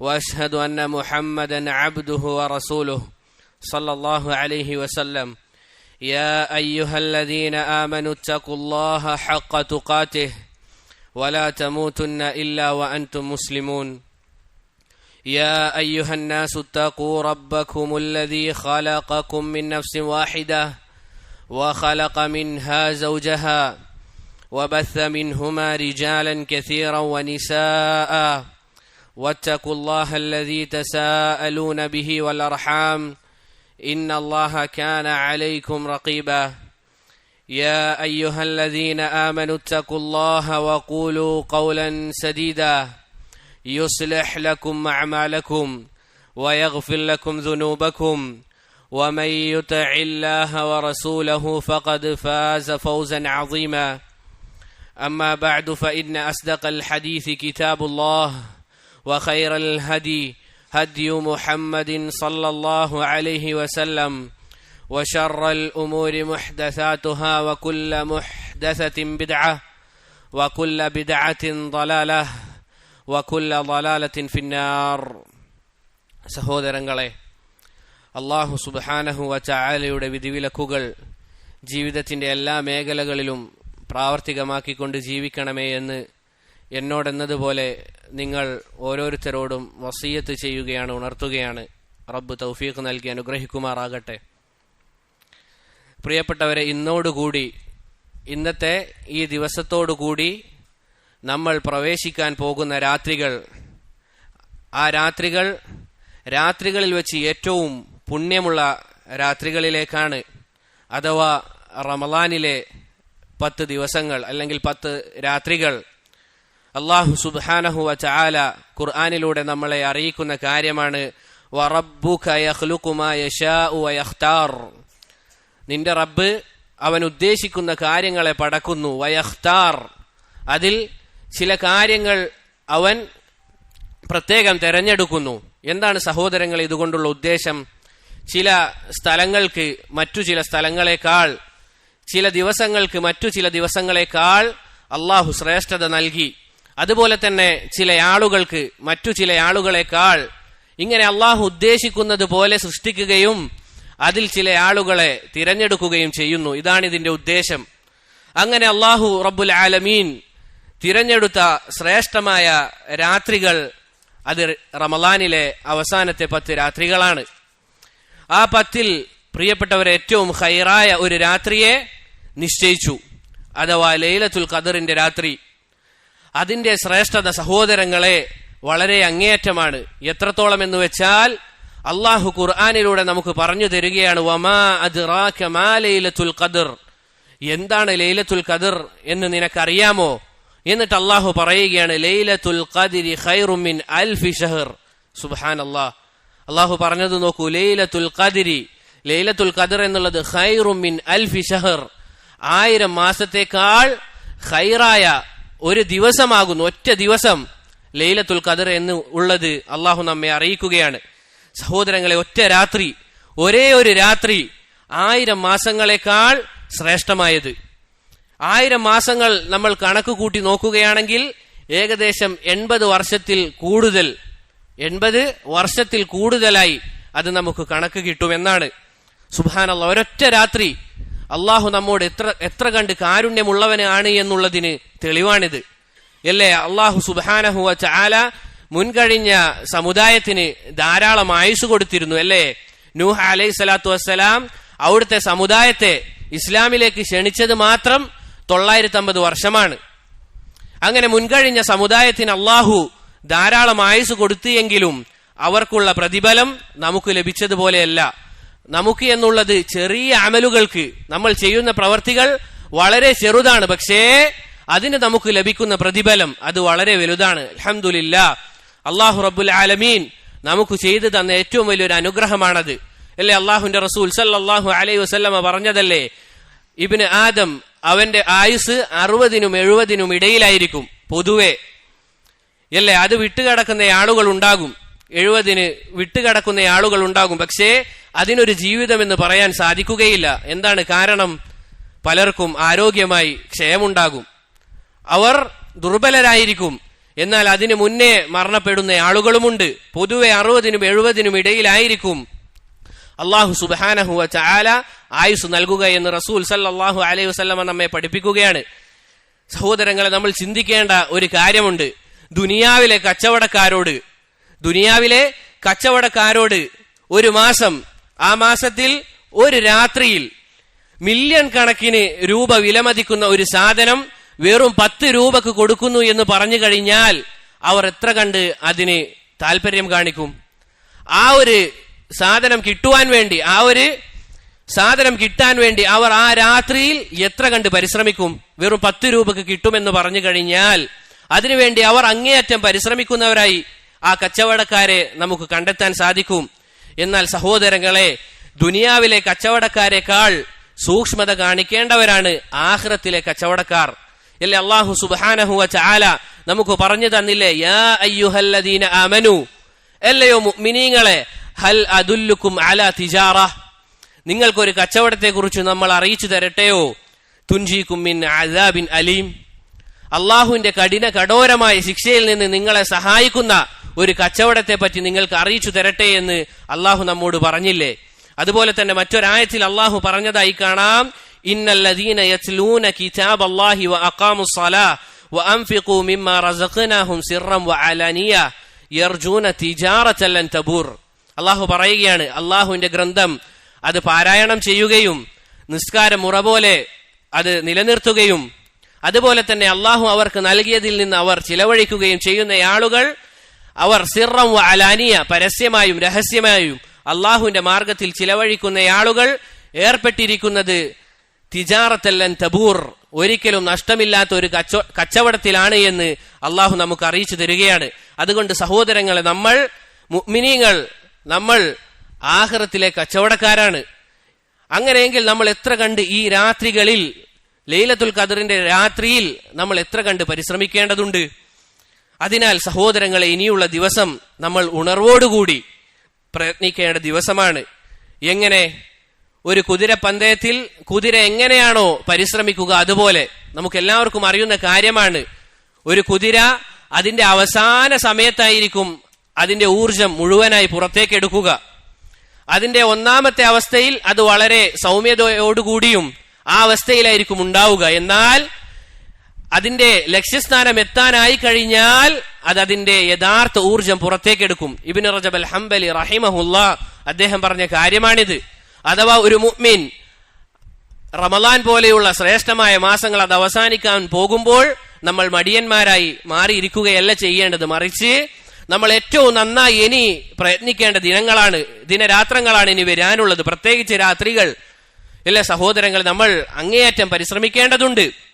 وأشهد أن محمدا عبده ورسوله صلى الله عليه وسلم. يا أيها الذين آمنوا اتقوا الله حق تقاته ولا تموتن إلا وأنتم مسلمون. يا أيها الناس اتقوا ربكم الذي خلقكم من نفس واحدة وخلق منها زوجها وبث منهما رجالا كثيرا ونساء واتقوا الله الذي تساءلون به والأرحام إن الله كان عليكم رقيبا. يا أيها الذين آمنوا اتقوا الله وقولوا قولا سديدا. يصلح لكم أعمالكم ويغفر لكم ذنوبكم. ومن يطع الله ورسوله فقد فاز فوزا عظيما. أما بعد فإن أصدق الحديث كتاب الله. وخير الهدي هدي محمد صلى الله عليه وسلم وشر الامور محدثاتها وكل محدثه بدعه وكل بدعه ضلاله وكل ضلاله في النار സഹോദരങ്ങളെ അള്ളാഹു സുബാനഹു വചാലയുടെ വിധിവിലക്കുകൾ ജീവിതത്തിന്റെ എല്ലാ മേഖലകളിലും പ്രാവർത്തികമാക്കിക്കൊണ്ട് ജീവിക്കണമേ എന്ന് എന്നോടെന്നതുപോലെ നിങ്ങൾ ഓരോരുത്തരോടും വസീയത്ത് ചെയ്യുകയാണ് ഉണർത്തുകയാണ്. റബ്ബ് തൗഫീഖ് നൽകി അനുഗ്രഹിക്കുമാറാകട്ടെ. പ്രിയപ്പെട്ടവരെ ഇന്നോടുകൂടി ഇന്നത്തെ ഈ ദിവസത്തോടുകൂടി നമ്മൾ പ്രവേശിക്കാൻ പോകുന്ന രാത്രികൾ ആ രാത്രികൾ രാത്രികളിൽ വെച്ച് ഏറ്റവും പുണ്യമുള്ള രാത്രികളിലേക്കാണ് അഥവാ റമലാനിലെ പത്ത് ദിവസങ്ങൾ അല്ലെങ്കിൽ പത്ത് രാത്രികൾ അള്ളാഹു സുബാനഹു ചാല ഖുർആാനിലൂടെ നമ്മളെ അറിയിക്കുന്ന കാര്യമാണ് നിന്റെ റബ്ബ് അവൻ ഉദ്ദേശിക്കുന്ന കാര്യങ്ങളെ പടക്കുന്നു വയഖ്താർ. അതിൽ ചില കാര്യങ്ങൾ അവൻ പ്രത്യേകം തെരഞ്ഞെടുക്കുന്നു. എന്താണ് സഹോദരങ്ങൾ ഇതുകൊണ്ടുള്ള ഉദ്ദേശം? ചില സ്ഥലങ്ങൾക്ക് മറ്റു ചില സ്ഥലങ്ങളെക്കാൾ ചില ദിവസങ്ങൾക്ക് മറ്റു ചില ദിവസങ്ങളെക്കാൾ അള്ളാഹു ശ്രേഷ്ഠത നൽകി. അതുപോലെ തന്നെ ചില ആളുകൾക്ക് മറ്റു ചില ആളുകളെക്കാൾ ഇങ്ങനെ അള്ളാഹു ഉദ്ദേശിക്കുന്നത് പോലെ സൃഷ്ടിക്കുകയും അതിൽ ചില ആളുകളെ തിരഞ്ഞെടുക്കുകയും ചെയ്യുന്നു. ഇതാണ് ഇതിന്റെ ഉദ്ദേശം. അങ്ങനെ അള്ളാഹു റബ്ബുൽ ആലമീൻ തിരഞ്ഞെടുത്ത ശ്രേഷ്ഠമായ രാത്രികൾ അത് റമലാനിലെ അവസാനത്തെ പത്ത് രാത്രികളാണ്. ആ പത്തിൽ പ്രിയപ്പെട്ടവരെ ഏറ്റവും ഹൈറായ ഒരു രാത്രിയെ നിശ്ചയിച്ചു. അഥവാ ലൈലത്തുൽ ഖദറിന്റെ രാത്രി. അതിന്റെ ശ്രേഷ്ഠത സഹോദരങ്ങളെ വളരെ അങ്ങേയറ്റമാണ്. എത്രത്തോളം എന്ന് വെച്ചാൽ അള്ളാഹു ഖുർആാനിലൂടെ നമുക്ക് പറഞ്ഞു തരികയാണ് വമാ ലൈലത്തുൽ എന്താണ് ലൈലത്തുൽ ഖദർ എന്ന് നിനക്കറിയാമോ? എന്നിട്ട് അള്ളാഹു പറയുകയാണ് ലൈലത്തുൽ ഖൈറുമിൻ ഷഹർ. സുബ്ഹാൻ അള്ളാഹ് അള്ളാഹു പറഞ്ഞത് നോക്കൂ ലൈലത്തുൽ ഖദിരി. ലൈലത്തുൽ ഖദർ എന്നുള്ളത് ഖൈറുമിൻ അൽഫി ഷഹർ. ആയിരം മാസത്തേക്കാൾ ഖൈറായ ഒരു ദിവസമാകുന്നു ഒറ്റ ദിവസം ലൈലത്തുൽ ഖദർ എന്ന് ഉള്ളത് അള്ളാഹു നമ്മെ അറിയിക്കുകയാണ്. സഹോദരങ്ങളെ ഒറ്റ രാത്രി ഒരേ ഒരു രാത്രി ആയിരം മാസങ്ങളെക്കാൾ ശ്രേഷ്ഠമായത്. ആയിരം മാസങ്ങൾ നമ്മൾ കണക്ക് കൂട്ടി നോക്കുകയാണെങ്കിൽ ഏകദേശം എൺപത് വർഷത്തിൽ കൂടുതൽ എൺപത് വർഷത്തിൽ കൂടുതലായി അത് നമുക്ക് കണക്ക് കിട്ടുമെന്നാണ്. സുബാനുള്ള ഒരൊറ്റ രാത്രി അള്ളാഹു നമ്മോട് എത്ര എത്ര കണ്ട് കാരുണ്യമുള്ളവനാണ് എന്നുള്ളതിന് തെളിവാണിത്. അല്ലേ? അള്ളാഹു സുബാനഹുവ ചാല മുൻകഴിഞ്ഞ സമുദായത്തിന് ധാരാളം ആയുസ് കൊടുത്തിരുന്നു അല്ലേ? നൂഹ അലൈഹി സ്വലാത്തു വസ്സലാം അവിടുത്തെ സമുദായത്തെ ഇസ്ലാമിലേക്ക് ക്ഷണിച്ചത് മാത്രം തൊള്ളായിരത്തി അമ്പത് വർഷമാണ്. അങ്ങനെ മുൻകഴിഞ്ഞ സമുദായത്തിന് അള്ളാഹു ധാരാളം ആയുസ് കൊടുത്തു എങ്കിലും അവർക്കുള്ള പ്രതിഫലം നമുക്ക് ലഭിച്ചതുപോലെയല്ല. നമുക്ക് എന്നുള്ളത് ചെറിയ അമലുകൾക്ക് നമ്മൾ ചെയ്യുന്ന പ്രവർത്തികൾ വളരെ ചെറുതാണ്. പക്ഷേ അതിന് നമുക്ക് ലഭിക്കുന്ന പ്രതിഫലം അത് വളരെ വലുതാണ്. അലഹമുല്ല അള്ളാഹു റബുൽ ആലമീൻ നമുക്ക് ചെയ്തു തന്ന ഏറ്റവും വലിയൊരു അനുഗ്രഹമാണത്. അല്ലേ? അള്ളാഹുന്റെ റസൂൽ സല്ലാഹു അലൈഹി വസല്ലമ പറഞ്ഞതല്ലേ? ഇബിന് ആദം അവന്റെ ആയുസ് അറുപതിനും എഴുപതിനും ഇടയിലായിരിക്കും പൊതുവെ. അല്ലേ? അത് വിട്ടുകിടക്കുന്ന ആളുകൾ ഉണ്ടാകും എഴുപതിന് വിട്ടുകിടക്കുന്ന ആളുകൾ ഉണ്ടാകും. പക്ഷേ അതിനൊരു ജീവിതം എന്ന് പറയാൻ സാധിക്കുകയില്ല. എന്താണ് കാരണം? പലർക്കും ആരോഗ്യമായി ക്ഷയമുണ്ടാകും. അവർ ദുർബലരായിരിക്കും. എന്നാൽ അതിനു മുന്നേ മരണപ്പെടുന്ന ആളുകളുമുണ്ട്. പൊതുവെ അറുപതിനും എഴുപതിനും ഇടയിലായിരിക്കും. അള്ളാഹു സുബാനഹുവ ചാല ആയുസ് നൽകുക എന്ന് റസൂൽ സല്ലാഹു അലൈഹി വസ്ലമ നമ്മെ പഠിപ്പിക്കുകയാണ്. സഹോദരങ്ങളെ നമ്മൾ ചിന്തിക്കേണ്ട ഒരു കാര്യമുണ്ട്. ദുനിയാവിലെ കച്ചവടക്കാരോട് ദുനിയാവിലെ കച്ചവടക്കാരോട് ഒരു മാസം ആ മാസത്തിൽ ഒരു രാത്രിയിൽ മില്യൺ കണക്കിന് രൂപ വിലമതിക്കുന്ന ഒരു സാധനം വെറും പത്ത് രൂപക്ക് കൊടുക്കുന്നു എന്ന് പറഞ്ഞു കഴിഞ്ഞാൽ അവർ എത്ര കണ്ട് അതിന് താല്പര്യം കാണിക്കും? ആ ഒരു സാധനം കിട്ടുവാൻ വേണ്ടി ആ ഒരു സാധനം കിട്ടാൻ വേണ്ടി അവർ ആ രാത്രിയിൽ എത്ര കണ്ട് പരിശ്രമിക്കും? വെറും പത്ത് രൂപക്ക് കിട്ടുമെന്ന് പറഞ്ഞു കഴിഞ്ഞാൽ അതിനുവേണ്ടി അവർ അങ്ങേയറ്റം പരിശ്രമിക്കുന്നവരായി ആ കച്ചവടക്കാരെ നമുക്ക് കണ്ടെത്താൻ സാധിക്കും. എന്നാൽ സഹോദരങ്ങളെ ദുനിയാവിലെ കച്ചവടക്കാരെക്കാൾ സൂക്ഷ്മത കാണിക്കേണ്ടവരാണ് ആഹ്റത്തിലെ കച്ചവടക്കാർ. അല്ലെ അള്ളാഹു സുബാനഹുവ ചാല നമുക്ക് പറഞ്ഞു തന്നില്ലേ യാ അയ്യുഹല്ലദീന അമനു അല്ലയോ മിനിങ്ങളെ ഹൽ അദുല്ലുക്കും അല തിജാറ നിങ്ങൾക്കൊരു കച്ചവടത്തെ കുറിച്ച് നമ്മൾ അറിയിച്ചു തരട്ടെയോ? തുൻജീക്കും മിൻ അദാബിൻ അലീം. അള്ളാഹുവിന്റെ കഠിന കഠോരമായ ശിക്ഷയിൽ നിന്ന് നിങ്ങളെ സഹായിക്കുന്ന ഒരു കച്ചവടത്തെ പറ്റി നിങ്ങൾക്ക് അറിയിച്ചു തരട്ടെ എന്ന് അള്ളാഹു നമ്മോട് പറഞ്ഞില്ലേ? അതുപോലെ തന്നെ മറ്റൊരായത്തിൽ അള്ളാഹു പറഞ്ഞതായി കാണാം. ഇന്നല്ലദീന കിതാബ് അല്ലാഹി വ വ അൻഫിഖു വ അലാനിയ ലൻ അള്ളാഹു പറയുകയാണ് അള്ളാഹുവിന്റെ ഗ്രന്ഥം അത് പാരായണം ചെയ്യുകയും നിസ്കാരം മുറ പോലെ അത് നിലനിർത്തുകയും അതുപോലെ തന്നെ അള്ളാഹു അവർക്ക് നൽകിയതിൽ നിന്ന് അവർ ചിലവഴിക്കുകയും ചെയ്യുന്ന ആളുകൾ അവർ സിറം അലാനിയ പരസ്യമായും രഹസ്യമായും അള്ളാഹുവിന്റെ മാർഗത്തിൽ ചിലവഴിക്കുന്ന ആളുകൾ ഏർപ്പെട്ടിരിക്കുന്നത് തിജാറത്തല്ലൻ തബൂർ ഒരിക്കലും നഷ്ടമില്ലാത്ത ഒരു കച്ചോ കച്ചവടത്തിലാണ് എന്ന് അള്ളാഹു നമുക്ക് അറിയിച്ചു തരികയാണ്. അതുകൊണ്ട് സഹോദരങ്ങളെ നമ്മൾ മുഅ്മിനീങ്ങൾ നമ്മൾ ആഹ്റത്തിലെ കച്ചവടക്കാരാണ്. അങ്ങനെയെങ്കിൽ നമ്മൾ എത്ര കണ്ട് ഈ രാത്രികളിൽ ലൈലത്തുൽ ഖദറിന്റെ രാത്രിയിൽ നമ്മൾ എത്ര കണ്ട് പരിശ്രമിക്കേണ്ടതുണ്ട്? അതിനാൽ സഹോദരങ്ങളെ ഇനിയുള്ള ദിവസം നമ്മൾ ഉണർവോടുകൂടി പ്രയത്നിക്കേണ്ട ദിവസമാണ്. എങ്ങനെ? ഒരു കുതിര പന്തയത്തിൽ കുതിര എങ്ങനെയാണോ പരിശ്രമിക്കുക അതുപോലെ നമുക്ക് എല്ലാവർക്കും അറിയുന്ന കാര്യമാണ്. ഒരു കുതിര അതിന്റെ അവസാന സമയത്തായിരിക്കും അതിന്റെ ഊർജം മുഴുവനായി പുറത്തേക്ക് എടുക്കുക അതിന്റെ ഒന്നാമത്തെ അവസ്ഥയിൽ അത് വളരെ സൗമ്യതയോടുകൂടിയും ആ അവസ്ഥയിലായിരിക്കും ഉണ്ടാവുക. എന്നാൽ അതിന്റെ ലക്ഷ്യസ്ഥാനം എത്താനായി കഴിഞ്ഞാൽ അത് അതിന്റെ യഥാർത്ഥ ഊർജം പുറത്തേക്കെടുക്കും. ഇബിൻ റജബ് അൽ ഹംബലി റഹിമഹുല്ല അദ്ദേഹം പറഞ്ഞ കാര്യമാണിത്. അഥവാ ഒരു മുഅ്മിൻ റമലാൻ പോലെയുള്ള ശ്രേഷ്ഠമായ മാസങ്ങൾ അത് അവസാനിക്കാൻ പോകുമ്പോൾ നമ്മൾ മടിയന്മാരായി മാറിയിരിക്കുകയല്ല ചെയ്യേണ്ടത്. മറിച്ച് നമ്മൾ ഏറ്റവും നന്നായി ഇനി പ്രയത്നിക്കേണ്ട ദിനങ്ങളാണ് ദിനരാത്രങ്ങളാണ് ഇനി വരാനുള്ളത്. പ്രത്യേകിച്ച് രാത്രികൾ. എല്ലാ സഹോദരങ്ങൾ നമ്മൾ അങ്ങേയറ്റം പരിശ്രമിക്കേണ്ടതുണ്ട്.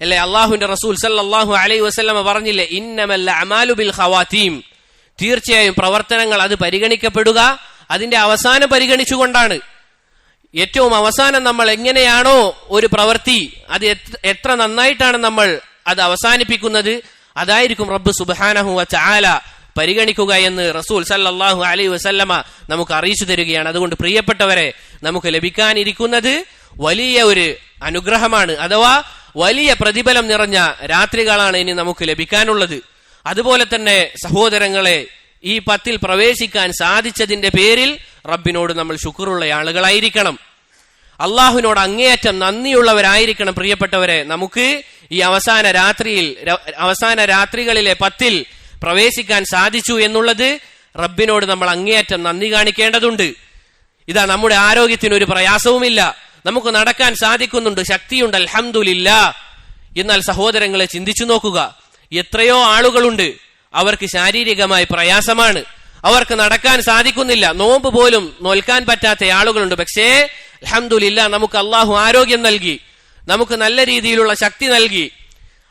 അല്ലെ? അള്ളാഹുവിന്റെ റസൂൽ സല്ലാഹു അലൈ വസല്ലമ പറഞ്ഞില്ലേ ഇന്നമല്ല അമാലു ബിൽ ഖവാത്തീം തീർച്ചയായും പ്രവർത്തനങ്ങൾ അത് പരിഗണിക്കപ്പെടുക അതിന്റെ അവസാനം പരിഗണിച്ചുകൊണ്ടാണ്. ഏറ്റവും അവസാനം നമ്മൾ എങ്ങനെയാണോ ഒരു പ്രവൃത്തി അത് എത്ര- നന്നായിട്ടാണ് നമ്മൾ അത് അവസാനിപ്പിക്കുന്നത് അതായിരിക്കും റബ്ബ് സുബ്ഹാനഹു വ ചാല പരിഗണിക്കുക എന്ന് റസൂൽ സല്ലാഹു അലൈഹി വസല്ലമ നമുക്ക് അറിയിച്ചു തരികയാണ്. അതുകൊണ്ട് പ്രിയപ്പെട്ടവരെ നമുക്ക് ലഭിക്കാനിരിക്കുന്നത് വലിയ ഒരു അനുഗ്രഹമാണ്. അഥവാ വലിയ പ്രതിഫലം നിറഞ്ഞ രാത്രികളാണ് ഇനി നമുക്ക് ലഭിക്കാനുള്ളത്. അതുപോലെ തന്നെ സഹോദരങ്ങളെ ഈ പത്തിൽ പ്രവേശിക്കാൻ സാധിച്ചതിന്റെ പേരിൽ റബ്ബിനോട് നമ്മൾ ശുക്രുള്ള ആളുകളായിരിക്കണം. അള്ളാഹുവിനോട് അങ്ങേയറ്റം നന്ദിയുള്ളവരായിരിക്കണം പ്രിയപ്പെട്ടവരെ. നമുക്ക് ഈ അവസാന രാത്രിയിൽ അവസാന രാത്രികളിലെ പത്തിൽ പ്രവേശിക്കാൻ സാധിച്ചു എന്നുള്ളത് റബ്ബിനോട് നമ്മൾ അങ്ങേയറ്റം നന്ദി കാണിക്കേണ്ടതുണ്ട്. ഇതാ നമ്മുടെ ആരോഗ്യത്തിന് ഒരു പ്രയാസവുമില്ല. നമുക്ക് നടക്കാൻ സാധിക്കുന്നുണ്ട്. ശക്തിയുണ്ട്. അൽഹംദുലില്ല. എന്നാൽ സഹോദരങ്ങളെ ചിന്തിച്ചു നോക്കുക. എത്രയോ ആളുകളുണ്ട്. അവർക്ക് ശാരീരികമായി പ്രയാസമാണ്. അവർക്ക് നടക്കാൻ സാധിക്കുന്നില്ല. നോമ്പ് പോലും നോൽക്കാൻ പറ്റാത്ത ആളുകളുണ്ട്. പക്ഷേ അലഹമുല്ല നമുക്ക് അള്ളാഹു ആരോഗ്യം നൽകി. നമുക്ക് നല്ല രീതിയിലുള്ള ശക്തി നൽകി.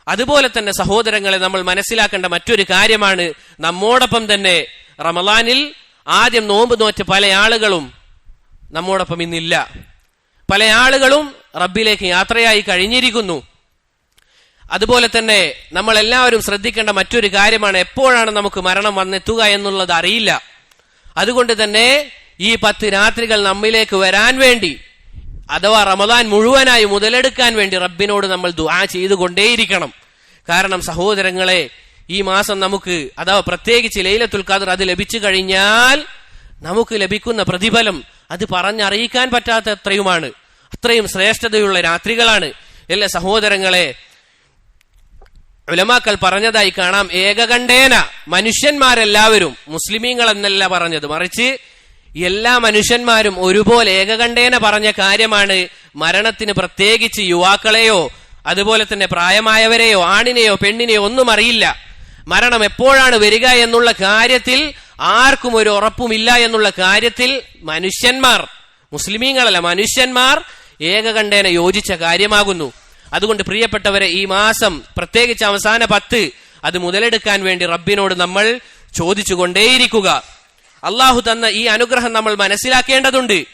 അതുപോലെ തന്നെ സഹോദരങ്ങളെ നമ്മൾ മനസ്സിലാക്കേണ്ട മറ്റൊരു കാര്യമാണ്. നമ്മോടൊപ്പം തന്നെ റമലാനിൽ ആദ്യം നോമ്പ് നോറ്റ പല ആളുകളും നമ്മോടൊപ്പം ഇന്നില്ല. പല ആളുകളും റബ്ബിലേക്ക് യാത്രയായി കഴിഞ്ഞിരിക്കുന്നു. അതുപോലെ തന്നെ നമ്മൾ എല്ലാവരും ശ്രദ്ധിക്കേണ്ട മറ്റൊരു കാര്യമാണ് എപ്പോഴാണ് നമുക്ക് മരണം വന്നെത്തുക എന്നുള്ളത് അറിയില്ല. അതുകൊണ്ട് തന്നെ ഈ പത്ത് രാത്രികൾ നമ്മിലേക്ക് വരാൻ വേണ്ടി അഥവാ റമദാൻ മുഴുവനായി മുതലെടുക്കാൻ വേണ്ടി റബ്ബിനോട് നമ്മൾ ദുആ ചെയ്തുകൊണ്ടേയിരിക്കണം. കാരണം സഹോദരങ്ങളെ ഈ മാസം നമുക്ക് അഥവാ പ്രത്യേകിച്ച് ലൈലത്തുൽ ഖദർ അത് ലഭിച്ചു കഴിഞ്ഞാൽ നമുക്ക് ലഭിക്കുന്ന പ്രതിഫലം അത് പറഞ്ഞറിയിക്കാൻ പറ്റാത്ത അത്രയുമാണ് അത്രയും ശ്രേഷ്ഠതയുള്ള രാത്രികളാണ്. എല്ലാ സഹോദരങ്ങളെ ഉലമാക്കൾ പറഞ്ഞതായി കാണാം ഏകകണ്ഠേന മനുഷ്യന്മാരെല്ലാവരും മുസ്ലിമീങ്ങൾ എന്നല്ല പറഞ്ഞത്. മറിച്ച് എല്ലാ മനുഷ്യന്മാരും ഒരുപോലെ ഏകകണ്ഠേന പറഞ്ഞ കാര്യമാണ് മരണത്തിന് പ്രത്യേകിച്ച് യുവാക്കളെയോ അതുപോലെ തന്നെ പ്രായമായവരെയോ ആണിനെയോ പെണ്ണിനെയോ ഒന്നും അറിയില്ല. മരണം എപ്പോഴാണ് വരിക എന്നുള്ള കാര്യത്തിൽ ആർക്കും ഒരു ഉറപ്പുമില്ല എന്നുള്ള കാര്യത്തിൽ മനുഷ്യന്മാർ മുസ്ലിമീങ്ങളല്ല മനുഷ്യന്മാർ ഏകകണ്ഠേന യോജിച്ച കാര്യമാകുന്നു. അതുകൊണ്ട് പ്രിയപ്പെട്ടവരെ ഈ മാസം പ്രത്യേകിച്ച് അവസാന പത്ത് അത് മുതലെടുക്കാൻ വേണ്ടി റബ്ബിനോട് നമ്മൾ ചോദിച്ചുകൊണ്ടേയിരിക്കുക. അള്ളാഹു തന്ന ഈ അനുഗ്രഹം നമ്മൾ മനസ്സിലാക്കേണ്ടതുണ്ട്.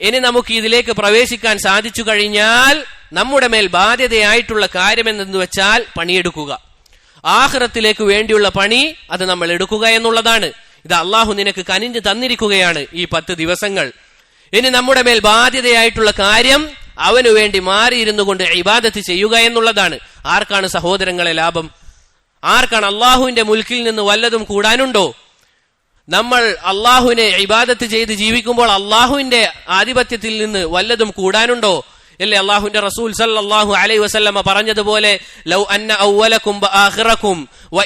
ഇനി നമുക്ക് ഇതിലേക്ക് പ്രവേശിക്കാൻ സാധിച്ചു കഴിഞ്ഞാൽ നമ്മുടെ മേൽ ബാധ്യതയായിട്ടുള്ള കാര്യം എന്തെന്ന് വെച്ചാൽ പണിയെടുക്കുക. ആഹ്റത്തിലേക്ക് വേണ്ടിയുള്ള പണി അത് നമ്മൾ എടുക്കുക എന്നുള്ളതാണ്. ഇത് അള്ളാഹു നിനക്ക് കനിഞ്ഞു തന്നിരിക്കുകയാണ് ഈ പത്ത് ദിവസങ്ങൾ. ഇനി നമ്മുടെ മേൽ ബാധ്യതയായിട്ടുള്ള കാര്യം അവനു വേണ്ടി മാറിയിരുന്നു കൊണ്ട് ഇബാദത്ത് ചെയ്യുക എന്നുള്ളതാണ്. ആർക്കാണ് സഹോദരങ്ങളെ ലാഭം? ആർക്കാണ് അള്ളാഹുവിന്റെ മുൽക്കിൽ നിന്ന് വല്ലതും കൂടാനുണ്ടോ? നമ്മൾ അള്ളാഹുവിനെ ഇബാദത്ത് ചെയ്ത് ജീവിക്കുമ്പോൾ അള്ളാഹുവിന്റെ ആധിപത്യത്തിൽ നിന്ന് വല്ലതും കൂടാനുണ്ടോ? അല്ലേ അള്ളാഹുന്റെ റസൂൽ സല്ലാഹു അലൈ വസല്ലമ പറഞ്ഞതുപോലെ ലൗ അന്ന ഔവലക്കും വ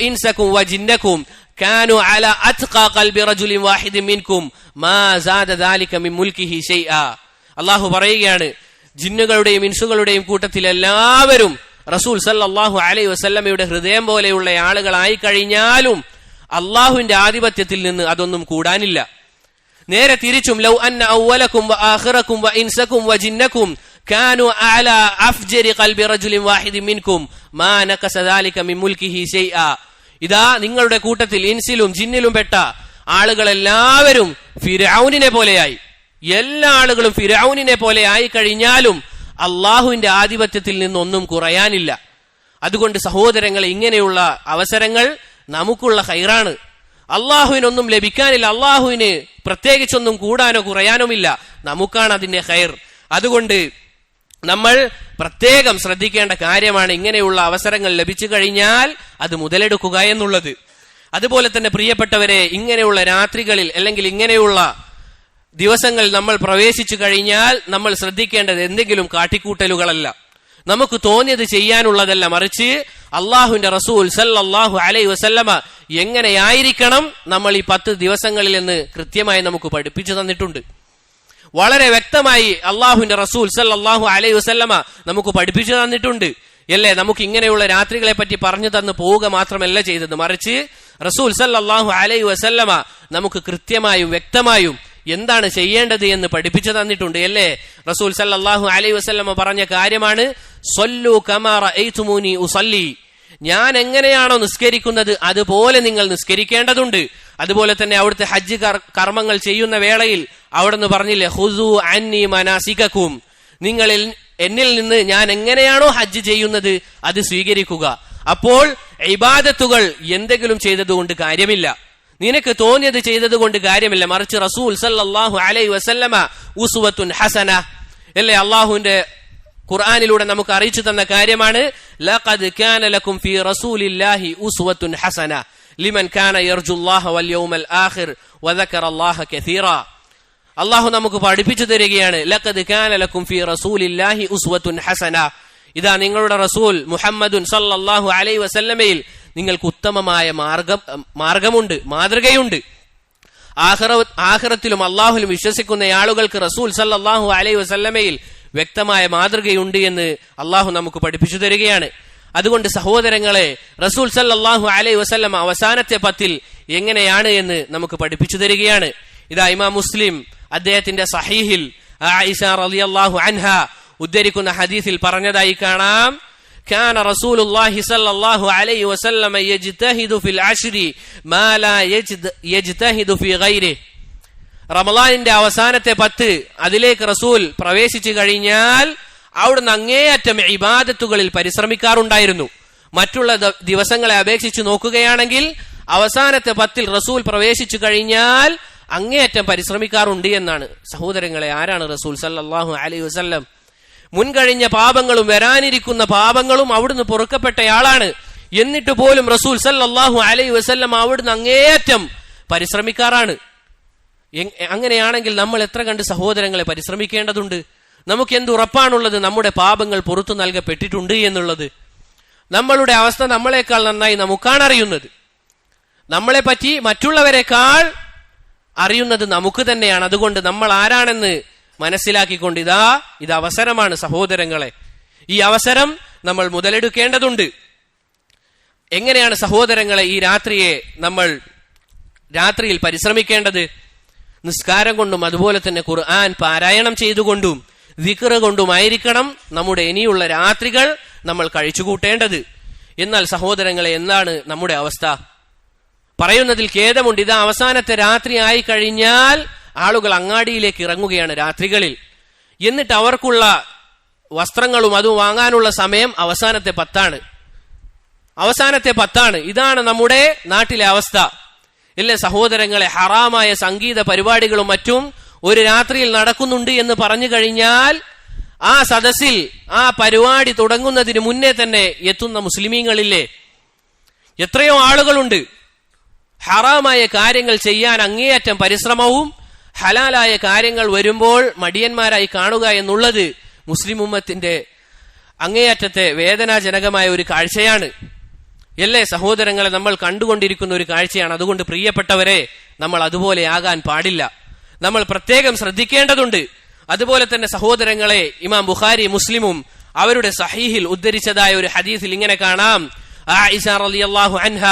വ ജിന്നക്കും കാനു അല അത്ഖാ ഖൽബി റജുലിൻ വാഹിദിൻ മിൻകും മാ സാദ ദാലിക മിൻ മുൽക്കിഹി ഷൈആ. അള്ളാഹു പറയുകയാണ് ജിന്നുകളുടെയും ഇൻസുകളുടെയും കൂട്ടത്തിൽ എല്ലാവരും റസൂൽ സല്ലല്ലാഹു അലൈഹി വസല്ലമയുടെ ഹൃദയം പോലെയുള്ള ആളുകളായി കഴിഞ്ഞാലും അള്ളാഹുവിന്റെ ആധിപത്യത്തിൽ നിന്ന് അതൊന്നും കൂടാനില്ല. നേരെ തിരിച്ചും ലൗ അന്ന ഔവലക്കും വ ആഖിറക്കും വ ഇൻസക്കും വ ജിന്നക്കും കാനു അല അഫ്ജരി قلب رجل واحد منكم ما نقص ذلك من ملكه شيئا ഇതാ നിങ്ങളുടെ കൂട്ടത്തിൽ ഇൻസിലും ജിന്നിലും പെട്ട ആളുകളെല്ലാവരും ഫിരൌനിനെ പോലെയായി. എല്ലാ ആളുകളും ഫിരൌനിനെ പോലെ ആയി കഴിഞ്ഞാലും അള്ളാഹുവിന്റെ ആധിപത്യത്തിൽ നിന്നൊന്നും കുറയാനില്ല. അതുകൊണ്ട് സഹോദരങ്ങൾ ഇങ്ങനെയുള്ള അവസരങ്ങൾ നമുക്കുള്ള ഹൈറാണ് അള്ളാഹുവിനൊന്നും ലഭിക്കാനില്ല. അള്ളാഹുവിന് പ്രത്യേകിച്ചൊന്നും കൂടാനോ കുറയാനുമില്ല. നമുക്കാണ് അതിന്റെ ഹൈർ അതുകൊണ്ട് നമ്മൾ പ്രത്യേകം ശ്രദ്ധിക്കേണ്ട കാര്യമാണ് ഇങ്ങനെയുള്ള അവസരങ്ങൾ ലഭിച്ചു കഴിഞ്ഞാൽ അത് മുതലെടുക്കുക എന്നുള്ളത്. അതുപോലെ തന്നെ പ്രിയപ്പെട്ടവരെ ഇങ്ങനെയുള്ള രാത്രികളിൽ അല്ലെങ്കിൽ ഇങ്ങനെയുള്ള ദിവസങ്ങൾ നമ്മൾ പ്രവേശിച്ചു കഴിഞ്ഞാൽ നമ്മൾ ശ്രദ്ധിക്കേണ്ടത് എന്തെങ്കിലും കാട്ടിക്കൂട്ടലുകളല്ല. നമുക്ക് തോന്നിയത് ചെയ്യാനുള്ളതല്ല. മറിച്ച് അള്ളാഹുവിന്റെ റസൂൽ സല്ലാഹു അലൈ വസല്ലമ എങ്ങനെയായിരിക്കണം നമ്മൾ ഈ പത്ത് ദിവസങ്ങളിൽ എന്ന് കൃത്യമായി നമുക്ക് പഠിപ്പിച്ചു തന്നിട്ടുണ്ട്. വളരെ വ്യക്തമായി അള്ളാഹുവിന്റെ റസൂൽ സല്ലല്ലാഹു അലൈഹി വസല്ലമ നമുക്ക് പഠിപ്പിച്ചു തന്നിട്ടുണ്ട്. അല്ലേ? നമുക്ക് ഇങ്ങനെയുള്ള രാത്രികളെ പറ്റി പറഞ്ഞു തന്നു പോവുക മാത്രമല്ല ചെയ്തത്. മറിച്ച് റസൂൽ സല്ലല്ലാഹു അലൈഹി വസല്ലമ നമുക്ക് കൃത്യമായും വ്യക്തമായും എന്താണ് ചെയ്യേണ്ടത് എന്ന് പഠിപ്പിച്ചു തന്നിട്ടുണ്ട്. അല്ലേ? റസൂൽ സല്ലല്ലാഹു അലൈഹി വസല്ലമ പറഞ്ഞ കാര്യമാണ് സൊല്ലു കമാറ ഉസല്ലി. ഞാൻ എങ്ങനെയാണോ നിസ്കരിക്കുന്നത് അതുപോലെ നിങ്ങൾ നിസ്കരിക്കേണ്ടതുണ്ട്. അതുപോലെ തന്നെ അവിടുത്തെ ഹജ്ജ് കർമ്മങ്ങൾ ചെയ്യുന്ന വേളയിൽ അവിടുന്ന് പറഞ്ഞില്ലേ ഹുസു അന്നി മനാസിക്കും നിങ്ങളിൽ എന്നിൽ നിന്ന് ഞാൻ എങ്ങനെയാണോ ഹജ്ജ് ചെയ്യുന്നത് അത് സ്വീകരിക്കുക. അപ്പോൾ ഇബാദത്തുകൾ എന്തെങ്കിലും ചെയ്തതുകൊണ്ട് കാര്യമില്ല. നിനക്ക് തോന്നിയത് ചെയ്തത് കൊണ്ട് കാര്യമില്ല. മറിച്ച് റസൂൽ സല്ലാഹു അലൈ വസല്ലമ ഉസുവത്തുൻ ഹസന. അല്ലേ അള്ളാഹുവിന്റെ ഖുർആാനിലൂടെ നമുക്ക് അറിയിച്ചു തന്ന കാര്യമാണ് ലഖദ് കാന ലക്കും റസൂലില്ലാഹി ഹസന. ലിമൻ കാന യർജുല്ലാഹ വൽ യൗമൽ ആഖിർ വദക്കറ അല്ലാഹ കസീറ. അള്ളാഹു നമുക്ക് പഠിപ്പിച്ചു തരികയാണ് ലഖദ് കാന ലക്കും ഫി റസൂലില്ലാഹി ഉസ്വത്തുൻ ഹസന. ഇതാ നിങ്ങളുടെ റസൂൽ മുഹമ്മദുൻ സല്ലല്ലാഹു അലൈഹി വസല്ലമയിൽ നിങ്ങൾക്ക് ഉത്തമമായ മാർഗം മാർഗമുണ്ട് മാതൃകയുണ്ട്. ആഖിറ ആഖിറത്തിലും അള്ളാഹുലും വിശ്വസിക്കുന്ന ആളുകൾക്ക് റസൂൽ സല്ലല്ലാഹു അലൈഹി വസല്ലമയിൽ വ്യക്തമായ മാതൃകയുണ്ട് എന്ന് അള്ളാഹു നമുക്ക് പഠിപ്പിച്ചു തരികയാണ്. അതുകൊണ്ട് സഹോദരങ്ങളെ റസൂൽ സല്ലല്ലാഹു അലൈഹി വസല്ലം അവസാനത്തെ പത്തിൽ എങ്ങനെയാണ് എന്ന് നമുക്ക് പഠിപ്പിച്ചു തരികയാണ് ഇതാ ഇമാം മുസ്ലിം അദ്ദേഹത്തിന്റെ സഹീഹിൽ ആയിഷ റളിയല്ലാഹു അൻഹ ഉദ്ധരിക്കുന്ന ഹദീസിൽ പറഞ്ഞതായി കാണാം كان رسول الله صلى الله عليه وسلم يجتهد في العشر ما لا يجد- يجتهد في غيره റമലാനിന്റെ അവസാനത്തെ പത്ത് അതിലേക്ക് റസൂൽ പ്രവേശിച്ചു കഴിഞ്ഞാൽ അവിടുന്ന് അങ്ങേയറ്റം ഇബാദത്തുകളിൽ പരിശ്രമിക്കാറുണ്ടായിരുന്നു. മറ്റുള്ള ദിവസങ്ങളെ അപേക്ഷിച്ച് നോക്കുകയാണെങ്കിൽ അവസാനത്തെ പത്തിൽ റസൂൽ പ്രവേശിച്ചു കഴിഞ്ഞാൽ അങ്ങേയറ്റം പരിശ്രമിക്കാറുണ്ട് എന്നാണ്. സഹോദരങ്ങളെ ആരാണ് റസൂൽ സല്ലാഹു അലൈഹി വസ്ല്ലം? മുൻകഴിഞ്ഞ പാപങ്ങളും വരാനിരിക്കുന്ന പാപങ്ങളും അവിടുന്ന് പൊറുക്കപ്പെട്ടയാളാണ്. എന്നിട്ട് പോലും റസൂൽ സല്ലാഹു അലൈ വസ്ല്ലം അവിടുന്ന് അങ്ങേയറ്റം പരിശ്രമിക്കാറാണ്. അങ്ങനെയാണെങ്കിൽ നമ്മൾ എത്ര കണ്ട് സഹോദരങ്ങളെ പരിശ്രമിക്കേണ്ടതുണ്ട്? നമുക്ക് എന്ത് ഉറപ്പാണുള്ളത് നമ്മുടെ പാപങ്ങൾ പുറത്തു നൽകപ്പെട്ടിട്ടുണ്ട് എന്നുള്ളത്? നമ്മളുടെ അവസ്ഥ നമ്മളെക്കാൾ നന്നായി നമുക്കാണ് അറിയുന്നത്. നമ്മളെ പറ്റി മറ്റുള്ളവരെക്കാൾ അറിയുന്നത് നമുക്ക് തന്നെയാണ്. അതുകൊണ്ട് നമ്മൾ ആരാണെന്ന് മനസ്സിലാക്കിക്കൊണ്ട് ഇതാ ഇത് അവസരമാണ് സഹോദരങ്ങളെ. ഈ അവസരം നമ്മൾ മുതലെടുക്കേണ്ടതുണ്ട്. എങ്ങനെയാണ് സഹോദരങ്ങളെ ഈ രാത്രിയെ നമ്മൾ രാത്രിയിൽ പരിശ്രമിക്കേണ്ടത്? നിസ്കാരം കൊണ്ടും അതുപോലെ തന്നെ ഖുർആൻ പാരായണം ചെയ്തുകൊണ്ടും വിക്റ് കൊണ്ടുമായിരിക്കണം നമ്മുടെ ഇനിയുള്ള രാത്രികൾ നമ്മൾ കഴിച്ചുകൂട്ടേണ്ടത്. എന്നാൽ സഹോദരങ്ങളെ എന്താണ് നമ്മുടെ അവസ്ഥ? പറയുന്നതിൽ ഖേദമുണ്ട്. ഇത് അവസാനത്തെ രാത്രി ആയി കഴിഞ്ഞാൽ ആളുകൾ അങ്ങാടിയിലേക്ക് ഇറങ്ങുകയാണ് രാത്രികളിൽ. എന്നിട്ട് അവർക്കുള്ള വസ്ത്രങ്ങളും അതും വാങ്ങാനുള്ള സമയം അവസാനത്തെ പത്താണ്. അവസാനത്തെ പത്താണ്. ഇതാണ് നമ്മുടെ നാട്ടിലെ അവസ്ഥ. ഇല്ലേ സഹോദരങ്ങളെ ഹറാമായ സംഗീത പരിപാടികളും മറ്റും ഒരു രാത്രിയിൽ നടക്കുന്നുണ്ട് എന്ന് പറഞ്ഞു കഴിഞ്ഞാൽ ആ സദസ്സിൽ ആ പരിപാടി തുടങ്ങുന്നതിന് മുന്നേ തന്നെ എത്തുന്ന മുസ്ലിമീങ്ങളില്ലേ? എത്രയോ ആളുകളുണ്ട്. ഹറാമായ കാര്യങ്ങൾ ചെയ്യാൻ അങ്ങേയറ്റം പരിശ്രമവും ഹലാലായ കാര്യങ്ങൾ വരുമ്പോൾ മടിയന്മാരായി കാണുക എന്നുള്ളത് മുസ്ലിം ഉമ്മത്തിന്റെ അങ്ങേയറ്റത്തെ വേദനാജനകമായ ഒരു കാഴ്ചയാണ്. എല്ലേ സഹോദരങ്ങളെ നമ്മൾ കണ്ടുകൊണ്ടിരിക്കുന്ന ഒരു കാഴ്ചയാണ്. അതുകൊണ്ട് പ്രിയപ്പെട്ടവരെ നമ്മൾ അതുപോലെ ആകാൻ പാടില്ല. നമ്മൾ പ്രത്യേകം ശ്രദ്ധിക്കേണ്ടതുണ്ട് അതുപോലെ തന്നെ സഹോദരങ്ങളെ ഇമാം ബുഖാരി മുസ്ലിമും അവരുടെ സഹീഹിൽ ഉദ്ധരിച്ചതായ ഒരു ഹദീസിൽ ഇങ്ങനെ കാണാം ആയിഷ റളിയല്ലാഹു അൻഹ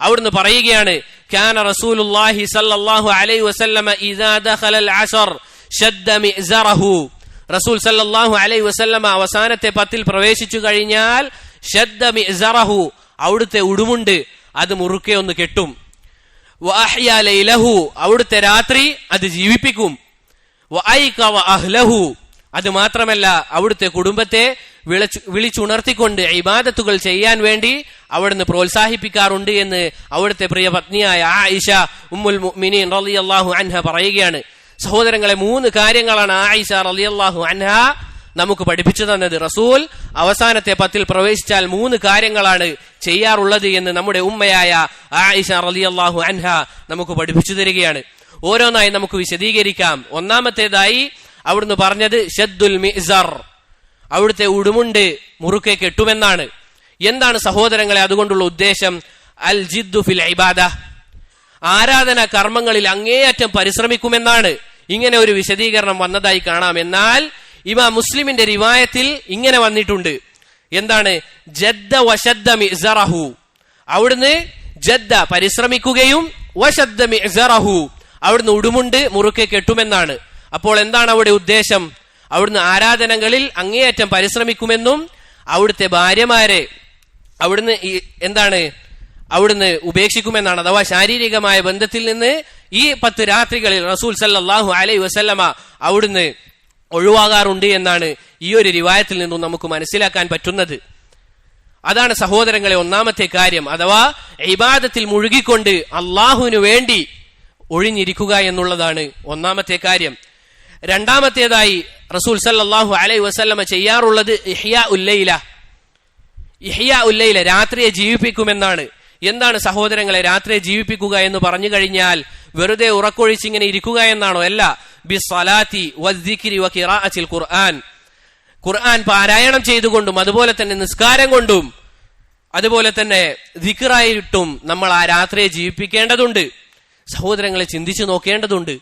അവിടുന്ന് പറയുകയാണ് كان رسول الله صلى الله عليه وسلم إذا دخل العشر شد مئزره റസൂൽ സല്ലല്ലാഹു അലൈഹി വസല്ലമ അവസാനത്തെ പത്തിൽ പ്രവേശിച്ചു കഴിഞ്ഞാൽ ഷദ്ദ മിഅ്സറഹു അവിടുത്തെ ഉടുമുണ്ട് അത് മുറുക്കെ ഒന്ന് കെട്ടും വഅഹ്യാ ലൈലഹു. അവിടുത്തെ രാത്രി അത് ജീവിപ്പിക്കും. അഹ്ലഹു അത് മാത്രമല്ല അവിടുത്തെ കുടുംബത്തെ വിളിച്ചു വിളിച്ചുണർത്തിക്കൊണ്ട് ഇബാദത്തുകൾ ചെയ്യാൻ വേണ്ടി അവിടുന്ന് പ്രോത്സാഹിപ്പിക്കാറുണ്ട് എന്ന് അവിടുത്തെ പ്രിയ പത്നിയായ ആയിഷ ഉമ്മുൽ മുഅ്മിനീൻ റളിയല്ലാഹു അൻഹ പറയുകയാണ്. സഹോദരങ്ങളെ മൂന്ന് കാര്യങ്ങളാണ് ആയിഷ റളിയല്ലാഹു അൻഹ നമുക്ക് പഠിപ്പിച്ചു തന്നത്. റസൂൽ അവസാനത്തെ പത്തിൽ പ്രവേശിച്ചാൽ മൂന്ന് കാര്യങ്ങളാണ് ചെയ്യാറുള്ളത് എന്ന് നമ്മുടെ ഉമ്മയായ ആയിഷ റളിയല്ലാഹു അൻഹ നമുക്ക് പഠിപ്പിച്ചു തരികയാണ്. ഓരോന്നായി നമുക്ക് വിശദീകരിക്കാം. ഒന്നാമത്തേതായി അവിടുന്ന് പറഞ്ഞത് ഷദ്ദുൽ മിസർ. അവിടുത്തെ ഉടുമുണ്ട് മുറുക്കെ കെട്ടുമെന്നാണ്. എന്താണ് സഹോദരങ്ങളെ അതുകൊണ്ടുള്ള ഉദ്ദേശം? അൽ ജിദ്ദു ഫിൽ ഇബാദ. ആരാധന കർമ്മങ്ങളിൽ അങ്ങേയറ്റം പരിശ്രമിക്കുമെന്നാണ്. ഇങ്ങനെ ഒരു വിശദീകരണം വന്നതായി കാണാം. എന്നാൽ ഇമാ മുസ്ലിമിന്റെ റിവായത്തിൽ ഇങ്ങനെ വന്നിട്ടുണ്ട്. എന്താണ്? ജദ്ദ വശദ്ദ മിസറഹു അവിടുന്ന് ജദ്ദ പരിശ്രമിക്കുകയും വശദ്ദ മിസറഹു അവിടുന്ന് ഉടുമുണ്ട് മുറുക്കെ കെട്ടുമെന്നാണ്. അപ്പോൾ എന്താണ് അവിടെ ഉദ്ദേശം? അവിടുന്ന് ആരാധനകളിൽ അങ്ങേയറ്റം പരിശ്രമിക്കുമെന്നും അവിടുത്തെ ഭാര്യമാരെ അവിടുന്ന് എന്താണ്? അവിടുന്ന് ഉപേക്ഷിക്കുമെന്നാണ്. അഥവാ ശാരീരികമായ ബന്ധത്തിൽ നിന്ന് ഈ പത്ത് രാത്രികളിൽ റസൂൽ സല്ലാഹു അലൈ വസല്ലമ അവിടുന്ന് ഒഴിവാകാറുണ്ട് എന്നാണ് ഈ ഒരു റിവായത്തിൽ നിന്നും നമുക്ക് മനസ്സിലാക്കാൻ പറ്റുന്നത്. അതാണ് സഹോദരങ്ങളെ ഒന്നാമത്തെ കാര്യം. അഥവാ ഇബാദത്തിൽ മുഴുകിക്കൊണ്ട് അള്ളാഹുവിനു വേണ്ടി ഒഴിഞ്ഞിരിക്കുക എന്നുള്ളതാണ് ഒന്നാമത്തെ കാര്യം. രണ്ടാമത്തേതായി റസൂൽ സല്ലാഹു അലൈ വസല്ലമ ചെയ്യാറുള്ളത് ഇഹിയ ഉല്ലയില ഇഹിയ ഉല്ലയില രാത്രിയെ ജീവിപ്പിക്കുമെന്നാണ്. എന്താണ് സഹോദരങ്ങളെ രാത്രിയെ ജീവിപ്പിക്കുക എന്ന് പറഞ്ഞു കഴിഞ്ഞാൽ വെറുതെ ഉറക്കൊഴിച്ച് ഇങ്ങനെ ഇരിക്കുക എന്നാണോ? അല്ല ബി സലാത്തി വക്കിറ ഖിറാഅത്തിൽ ഖുർആൻ. ഖുർആൻ പാരായണം ചെയ്തുകൊണ്ടും അതുപോലെ തന്നെ നിസ്കാരം കൊണ്ടും അതുപോലെ തന്നെ ദിക്കറായിട്ടും നമ്മൾ ആ രാത്രിയെ ജീവിപ്പിക്കേണ്ടതുണ്ട്. സഹോദരങ്ങളെ ചിന്തിച്ചു നോക്കേണ്ടതുണ്ട്.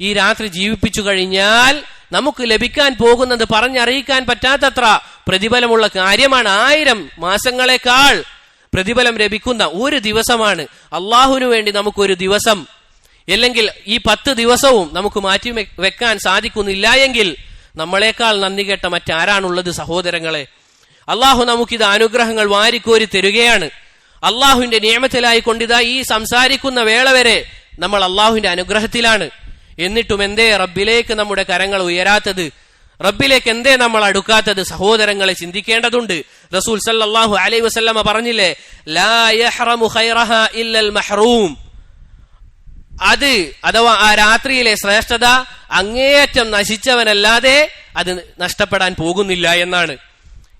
ഈ രാത്രി ജീവിപ്പിച്ചു കഴിഞ്ഞാൽ നമുക്ക് ലഭിക്കാൻ പോകുന്നത് പറഞ്ഞറിയിക്കാൻ പറ്റാത്തത്ര പ്രതിഫലമുള്ള കാര്യമാണ്. ആയിരം മാസങ്ങളെക്കാൾ പ്രതിഫലം ലഭിക്കുന്ന ഒരു ദിവസമാണ്. അള്ളാഹുവിനു വേണ്ടി നമുക്കൊരു ദിവസം അല്ലെങ്കിൽ ഈ പത്ത് ദിവസവും നമുക്ക് മാറ്റി വെക്കാൻ സാധിക്കുന്നില്ല എങ്കിൽ നമ്മളെക്കാൾ നന്ദി കേട്ട മറ്റാരാണുള്ളത് സഹോദരങ്ങളെ? അള്ളാഹു നമുക്കിത് അനുഗ്രഹങ്ങൾ വാരിക്കോരി തരികയാണ്. അള്ളാഹുവിന്റെ നിയമത്തിലായി കൊണ്ടിതാ ഈ സംസാരിക്കുന്ന വേള വരെ നമ്മൾ അള്ളാഹുവിന്റെ അനുഗ്രഹത്തിലാണ്. എന്നിട്ടും എന്തേ റബ്ബിലേക്ക് നമ്മുടെ കരങ്ങൾ ഉയരാത്തത്? റബ്ബിലേക്ക് എന്തേ നമ്മൾ അടുക്കാത്തത്? സഹോദരങ്ങളെ ചിന്തിക്കേണ്ടതുണ്ട്. റസൂൽ സല്ലാഹു അലൈ വസല്ലമ പറഞ്ഞില്ലേ ലാ ഖൈറഹ മഹ്റൂം. അത് അഥവാ ആ രാത്രിയിലെ ശ്രേഷ്ഠത അങ്ങേയറ്റം നശിച്ചവനല്ലാതെ അത് നഷ്ടപ്പെടാൻ പോകുന്നില്ല എന്നാണ്.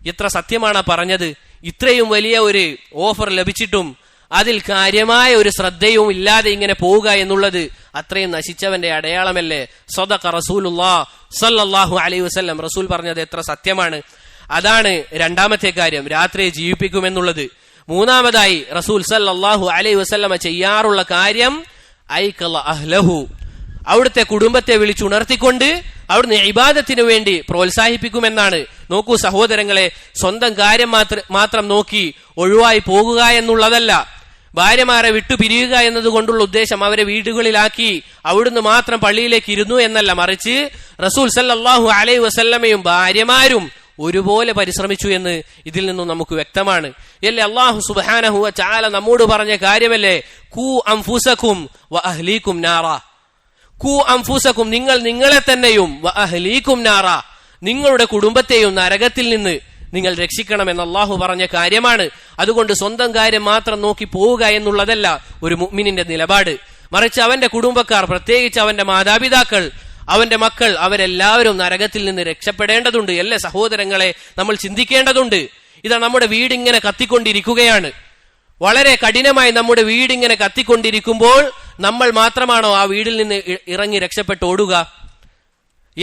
ഇത്ര സത്യമാണ് പറഞ്ഞത്. ഇത്രയും വലിയ ഒരു ഓഫർ ലഭിച്ചിട്ടും അതിൽ കാര്യമായ ഒരു ശ്രദ്ധയും ഇല്ലാതെ ഇങ്ങനെ പോവുക എന്നുള്ളത് അത്രയും നശിച്ചവന്റെ അടയാളമല്ലേ? സ്വതക്ക റസൂലുല്ലാ സല്ലാഹു അലൈഹി വസല്ലം. റസൂൽ പറഞ്ഞത് എത്ര സത്യമാണ്. അതാണ് രണ്ടാമത്തെ കാര്യം. രാത്രിയെ ജീവിപ്പിക്കുമെന്നുള്ളത്. മൂന്നാമതായി റസൂൽ സല്ലാഹു അലൈഹി വസല്ലമ ചെയ്യാറുള്ള കാര്യം ഐക്കല അഹ്ലഹു. അവിടുത്തെ കുടുംബത്തെ വിളിച്ചുണർത്തിക്കൊണ്ട് അവിടുന്ന് ഇബാദത്തിന് വേണ്ടി പ്രോത്സാഹിപ്പിക്കുമെന്നാണ്. നോക്കൂ സഹോദരങ്ങളെ സ്വന്തം കാര്യം മാത്ര- നോക്കി ഒഴിവായി പോകുക എന്നുള്ളതല്ല. ഭാര്യമാരെ വിട്ടു പിരിയുക എന്നതുകൊണ്ടുള്ള ഉദ്ദേശം അവരെ വീടുകളിലാക്കി അവിടുന്ന് മാത്രം പള്ളിയിലേക്ക് ഇരുന്നു എന്നല്ല. മറിച്ച് റസൂൽ സല്ലാഹു അലൈ വസല്ലമയും ഭാര്യമാരും ഒരുപോലെ പരിശ്രമിച്ചു എന്ന് ഇതിൽ നിന്നും നമുക്ക് വ്യക്തമാണ്. അല്ലേ? അള്ളാഹു സുബാനഹുവ ചാല നമ്മോട് പറഞ്ഞ കാര്യമല്ലേ? കൂ അംഫുസക്കും വ നാറ. കൂ അംഫുസക്കും നിങ്ങൾ നിങ്ങളെ തന്നെയും വ നാറ. നിങ്ങളുടെ കുടുംബത്തെയും നരകത്തിൽ നിന്ന് നിങ്ങൾ രക്ഷിക്കണം എന്ന് അള്ളാഹു പറഞ്ഞ കാര്യമാണ്. അതുകൊണ്ട് സ്വന്തം കാര്യം മാത്രം നോക്കി പോവുക എന്നുള്ളതല്ല ഒരു മുഅ്മിനിന്റെ നിലപാട്. മറിച്ച് അവന്റെ കുടുംബക്കാർ പ്രത്യേകിച്ച് അവന്റെ മാതാപിതാക്കൾ അവന്റെ മക്കൾ അവരെല്ലാവരും നരകത്തിൽ നിന്ന് രക്ഷപ്പെടേണ്ടതുണ്ട്. അല്ലേ സഹോദരങ്ങളെ? നമ്മൾ ചിന്തിക്കേണ്ടതുണ്ട്. ഇതാ നമ്മുടെ വീടിങ്ങനെ കത്തിക്കൊണ്ടിരിക്കുകയാണ്. വളരെ കഠിനമായി നമ്മുടെ വീടിങ്ങനെ കത്തിക്കൊണ്ടിരിക്കുമ്പോൾ നമ്മൾ മാത്രമാണോ ആ വീടിൽ നിന്ന് ഇറങ്ങി രക്ഷപ്പെട്ട് ഓടുക?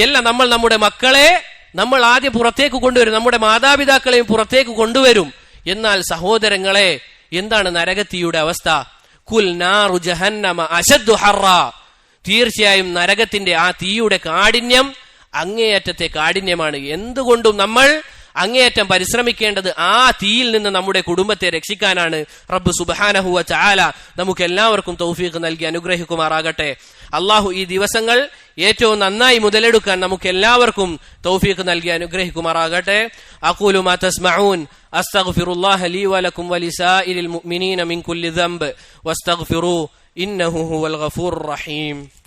അല്ല നമ്മൾ നമ്മുടെ മക്കളെ നമ്മൾ ആദ്യം പുറത്തേക്ക് കൊണ്ടുവരും. നമ്മുടെ മാതാപിതാക്കളെയും പുറത്തേക്ക് കൊണ്ടുവരും. എന്നാൽ സഹോദരങ്ങളെ എന്താണ് നരകത്തിയുടെ അവസ്ഥ? കുൽ നാറു ജഹന്നമ അശദ്ദു ഹറ. തീർച്ചയായും നരകത്തിന്റെ ആ തീയുടെ കാഠിന്യം അങ്ങേയറ്റത്തെ കാഠിന്യമാണ്. എന്തുകൊണ്ടും നമ്മൾ അങ്ങേയറ്റം പരിശ്രമിക്കേണ്ടത് ആ തീയിൽ നിന്ന് നമ്മുടെ കുടുംബത്തെ രക്ഷിക്കാനാണ്. റബ്ബ് സുബാനഹുവ ചാല നമുക്ക് എല്ലാവർക്കും തൗഫീഖ് നൽകി അനുഗ്രഹിക്കുമാറാകട്ടെ. അള്ളാഹു ഈ ദിവസങ്ങൾ ഏറ്റവും നന്നായി മുതലെടുക്കാൻ നമുക്ക് എല്ലാവർക്കും തൗഫീഖ് നൽകി അനുഗ്രഹിക്കുമാറാകട്ടെ. അക്കൂലു മാ തസ്മഊൻ. അസ്തഗ്ഫിറുല്ലാഹ ലീ വലക്കും വലിസാഇലിൽ മുഅ്മിനീന മിൻ കുല്ലി ദംബ്. വസ്തഗ്ഫിറൂ ഇന്നഹു ഹുവൽ ഗഫൂർ റഹീം.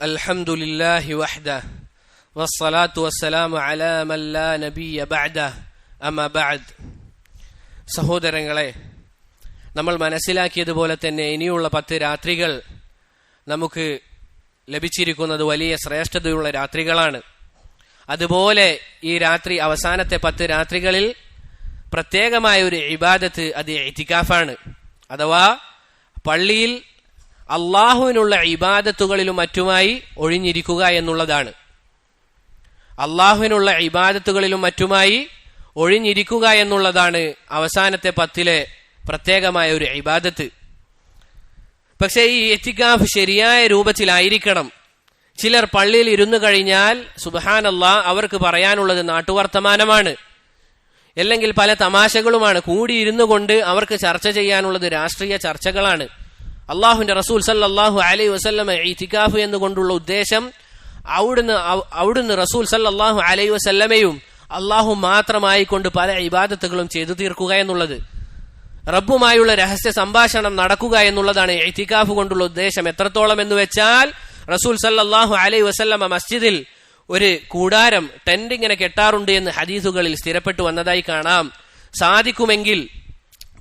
الحمد لله وحده والصلاة والسلام على من لا نبي بعده أما بعد സഹോദരങ്ങളെ നമ്മൾ മനസ്സിലാക്കിയതുപോലെ തന്നെ ഇനിയുള്ള പത്ത് രാത്രികൾ നമുക്ക് ലഭിച്ചിരിക്കുന്നത് വലിയ ശ്രേഷ്ഠതയുള്ള രാത്രികളാണ് അതുപോലെ ഈ രാത്രി അവസാനത്തെ പത്ത് രാത്രികളിൽ പ്രത്യേകമായ ഒരു ഇബാദത്ത് അത് ഇത്തിക്കാഫാണ് അഥവാ പള്ളിയിൽ അള്ളാഹുവിനുള്ള ഇബാദത്തുകളിലും മറ്റുമായി ഒഴിഞ്ഞിരിക്കുക എന്നുള്ളതാണ്. അള്ളാഹുവിനുള്ള ഇബാദത്തുകളിലും മറ്റുമായി ഒഴിഞ്ഞിരിക്കുക എന്നുള്ളതാണ് അവസാനത്തെ പത്തിലെ പ്രത്യേകമായ ഒരു ഇബാദത്ത്. പക്ഷേ ഈ എത്തിക്കാഫ് ശരിയായ രൂപത്തിലായിരിക്കണം. ചിലർ പള്ളിയിൽ ഇരുന്നു കഴിഞ്ഞാൽ സുബഹാനല്ല അവർക്ക് പറയാനുള്ളത് നാട്ടുവർത്തമാനമാണ്. അല്ലെങ്കിൽ പല തമാശകളുമാണ്. കൂടിയിരുന്നു കൊണ്ട് അവർക്ക് ചർച്ച ചെയ്യാനുള്ളത് രാഷ്ട്രീയ ചർച്ചകളാണ്. അള്ളാഹുവിന്റെ റസൂൽ സല്ലല്ലാഹു അലൈഹി വസല്ലമ ഇത്തിക്കാഫ് എന്നുകൊണ്ടുള്ള ഉദ്ദേശം അവിടുന്ന് അവ- അവിടുന്ന് റസൂൽ സല്ലാഹു അലൈ വസല്ലമയും അള്ളാഹു മാത്രമായി കൊണ്ട് പല ഇബാദത്തുകളും ചെയ്തു തീർക്കുക എന്നുള്ളത്. റബ്ബുമായുള്ള രഹസ്യ സംഭാഷണം നടക്കുക എന്നുള്ളതാണ് ഇത്തിക്കാഫ് കൊണ്ടുള്ള ഉദ്ദേശം. എത്രത്തോളം എന്ന് വെച്ചാൽ റസൂൽ സല്ലാഹു അലൈ വസല്ലമ മസ്ജിദിൽ ഒരു കൂടാരം ടെന്റ് ഇങ്ങനെ കെട്ടാറുണ്ട് എന്ന് ഹദീസുകളിൽ സ്ഥിരപ്പെട്ടു വന്നതായി കാണാം. സാധിക്കുമെങ്കിൽ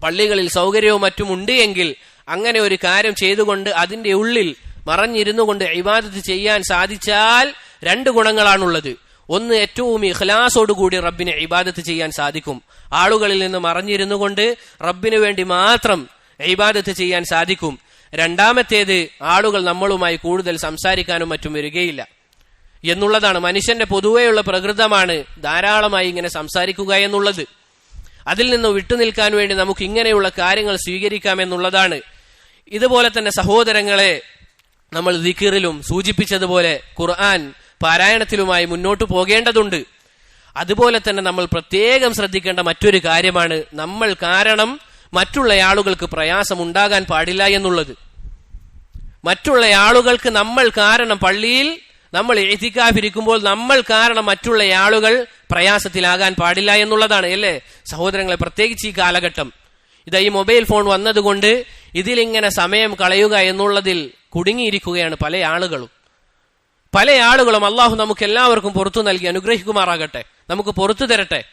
പള്ളികളിൽ സൗകര്യവും മറ്റും ഉണ്ട് എങ്കിൽ അങ്ങനെ ഒരു കാര്യം ചെയ്തുകൊണ്ട് അതിന്റെ ഉള്ളിൽ മറഞ്ഞിരുന്നു കൊണ്ട് ഇബാദത്ത് ചെയ്യാൻ സാധിച്ചാൽ രണ്ട് ഗുണങ്ങളാണുള്ളത്. ഒന്ന് ഏറ്റവും ഇഖ്ലാസോടുകൂടി റബ്ബിനെ ഇബാദത്ത് ചെയ്യാൻ സാധിക്കും. ആളുകളിൽ നിന്ന് മറഞ്ഞിരുന്നു കൊണ്ട് റബ്ബിനു വേണ്ടി മാത്രം ഇബാദത്ത് ചെയ്യാൻ സാധിക്കും. രണ്ടാമത്തേത് ആളുകൾ നമ്മളുമായി കൂടുതൽ സംസാരിക്കാനും മറ്റും വരികയില്ല. എന്നുള്ളതാണ് മനുഷ്യന്റെ പൊതുവെയുള്ള പ്രകൃതമാണ് ധാരാളമായി ഇങ്ങനെ സംസാരിക്കുക എന്നുള്ളത്. അതിൽ നിന്ന് വിട്ടുനിൽക്കാൻ വേണ്ടി നമുക്ക് ഇങ്ങനെയുള്ള കാര്യങ്ങൾ സ്വീകരിക്കാമെന്നുള്ളതാണ് ഇതുപോലെ തന്നെ സഹോദരങ്ങളെ നമ്മൾ ദിക്കിറിലും സൂചിപ്പിച്ചതുപോലെ ഖുർആൻ പാരായണത്തിലുമായി മുന്നോട്ട് പോകേണ്ടതുണ്ട്. അതുപോലെ തന്നെ നമ്മൾ പ്രത്യേകം ശ്രദ്ധിക്കേണ്ട മറ്റൊരു കാര്യമാണ് നമ്മൾ കാരണം മറ്റുള്ള ആളുകൾക്ക് പ്രയാസം ഉണ്ടാകാൻ പാടില്ല എന്നുള്ളത്. മറ്റുള്ള ആളുകൾക്ക് നമ്മൾ കാരണം പള്ളിയിൽ നമ്മൾ എഴുതിക്കാതിരിക്കുമ്പോൾ നമ്മൾ കാരണം മറ്റുള്ള ആളുകൾ പ്രയാസത്തിലാകാൻ പാടില്ല എന്നുള്ളതാണ് അല്ലേ? സഹോദരങ്ങളെ പ്രത്യേകിച്ച് ഈ കാലഘട്ടം. ഇതാ ഈ മൊബൈൽ ഫോൺ വന്നതുകൊണ്ട് ഇതിലിങ്ങനെ സമയം കളയുക എന്നുള്ളതിൽ കുടുങ്ങിയിരിക്കുകയാണ് പല ആളുകളും. പല ആളുകളും അള്ളാഹു നമുക്ക് എല്ലാവർക്കും പുറത്തു നൽകി അനുഗ്രഹിക്കുമാറാകട്ടെ. നമുക്ക് പുറത്തു തരട്ടെ.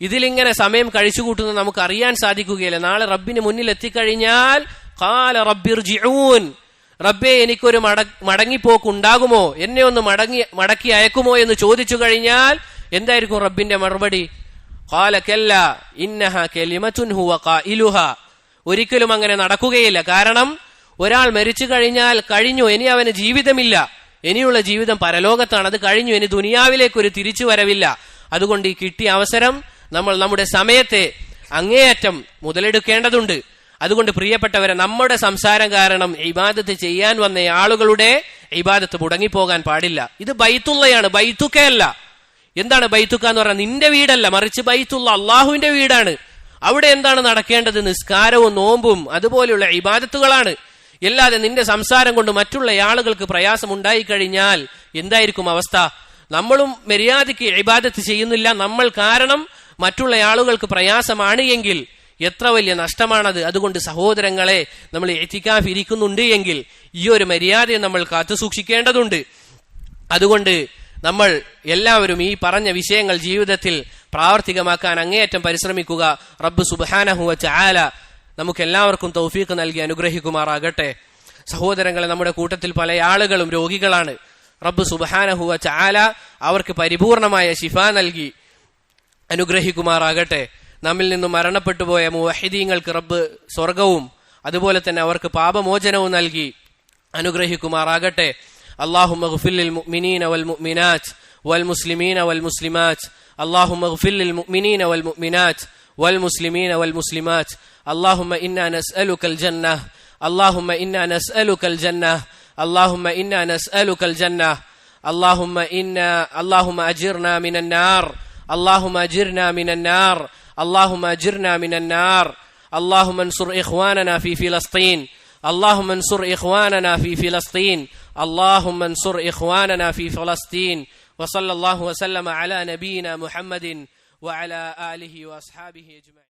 ഇതിലിങ്ങനെ സമയം കഴിച്ചുകൂട്ടുന്ന നമുക്ക് അറിയാൻ സാധിക്കുകയില്ല. നാളെ റബ്ബിന് മുന്നിൽ എത്തിക്കഴിഞ്ഞാൽ കാല റബ്ബിർ റബ്ബെ എനിക്കൊരു മട മടങ്ങിപ്പോക്ക് ഉണ്ടാകുമോ എന്നെ ഒന്ന് മടങ്ങി മടക്കി അയക്കുമോ എന്ന് ചോദിച്ചു കഴിഞ്ഞാൽ എന്തായിരിക്കും റബ്ബിന്റെ മറുപടി? കാലക്കല്ല ഇന്നഹ കെലിമുൻ ഹുവ ഖായിലുഹ ഒരിക്കലും അങ്ങനെ നടക്കുകയില്ല. കാരണം ഒരാൾ മരിച്ചു കഴിഞ്ഞാൽ കഴിഞ്ഞു ഇനി അവന് ജീവിതമില്ല. ഇനിയുള്ള ജീവിതം പരലോകത്താണ്. അത് കഴിഞ്ഞു ഇനി ദുനിയാവിലേക്ക് ഒരു തിരിച്ചു വരവില്ല അതുകൊണ്ട് ഈ കിട്ടിയ അവസരം നമ്മൾ നമ്മുടെ സമയത്തെ അങ്ങേയറ്റം മുതലെടുക്കേണ്ടതുണ്ട്. അതുകൊണ്ട് പ്രിയപ്പെട്ടവരെ നമ്മുടെ സംസാരം കാരണം ഇബാദത്ത് ചെയ്യാൻ വന്ന ആളുകളുടെ ഇബാദത്ത് മുടങ്ങിപ്പോകാൻ പാടില്ല. ഇത് ബൈത്തുള്ളയാണ്. ബൈത്തുക്കയല്ല. എന്താണ് ബൈത്തുക്ക എന്ന് പറഞ്ഞാൽ നിന്റെ വീടല്ല. മറിച്ച് ബൈത്തുള്ള അള്ളാഹുവിന്റെ വീടാണ്. അവിടെ എന്താണ് നടക്കേണ്ടത്? നിസ്കാരവും നോമ്പും അതുപോലെയുള്ള ഇബാദത്തുകളാണ്. അല്ലാതെ നിന്റെ സംസാരം കൊണ്ട് മറ്റുള്ള ആളുകൾക്ക് പ്രയാസം ഉണ്ടായിക്കഴിഞ്ഞാൽ എന്തായിരിക്കും അവസ്ഥ? നമ്മളും മര്യാദയ്ക്ക് ഇബാദത്ത് ചെയ്യുന്നില്ല. നമ്മൾ കാരണം മറ്റുള്ള ആളുകൾക്ക് പ്രയാസമാണ് എങ്കിൽ എത്ര വലിയ നഷ്ടമാണത്. അതുകൊണ്ട് സഹോദരങ്ങളെ നമ്മൾ എത്തിക്കാഫ് ഇരിക്കുന്നുണ്ട് എങ്കിൽ ഈ ഒരു മര്യാദയെ നമ്മൾ കാത്തു സൂക്ഷിക്കേണ്ടതുണ്ട് അതുകൊണ്ട് നമ്മൾ എല്ലാവരും ഈ പറഞ്ഞ വിഷയങ്ങൾ ജീവിതത്തിൽ പ്രാവർത്തികമാക്കാൻ അങ്ങേയറ്റം പരിശ്രമിക്കുക. റബ്ബ് സുബാനഹുവ ചാല നമുക്ക് എല്ലാവർക്കും തൗഫീഖ് നൽകി അനുഗ്രഹിക്കുമാറാകട്ടെ. സഹോദരങ്ങളെ നമ്മുടെ കൂട്ടത്തിൽ പല ആളുകളും രോഗികളാണ്. റബ്ബ് സുബാനഹുവ ചാല അവർക്ക് പരിപൂർണമായ ശിഫ നൽകി അനുഗ്രഹിക്കുമാറാകട്ടെ. നമ്മിൽ നിന്നും മരണപ്പെട്ടുപോയ മുവഹിദീങ്ങൾക്ക് റബ്ബ് സ്വർഗവും അതുപോലെ തന്നെ അവർക്ക് പാപമോചനവും നൽകി അനുഗ്രഹിക്കുമാറാകട്ടെ. اللهم اغفر للمؤمنين والمؤمنات والمسلمين والمسلمات. اللهم اغفر للمؤمنين والمؤمنات والمسلمين والمسلمات. اللهم إنا نسألك الجنة. اللهم إنا نسألك الجنة. اللهم إنا نسألك الجنة. اللهم إنا اللهم أجرنا من النار. اللهم أجرنا من النار. اللهم أجرنا من النار. اللهم انصر إخواننا في فلسطين. اللهم انصر إخواننا في فلسطين. اللهم انصر إخواننا في فلسطين وصلى الله وسلم على نبينا محمد وعلى آله وأصحابه أجمعين.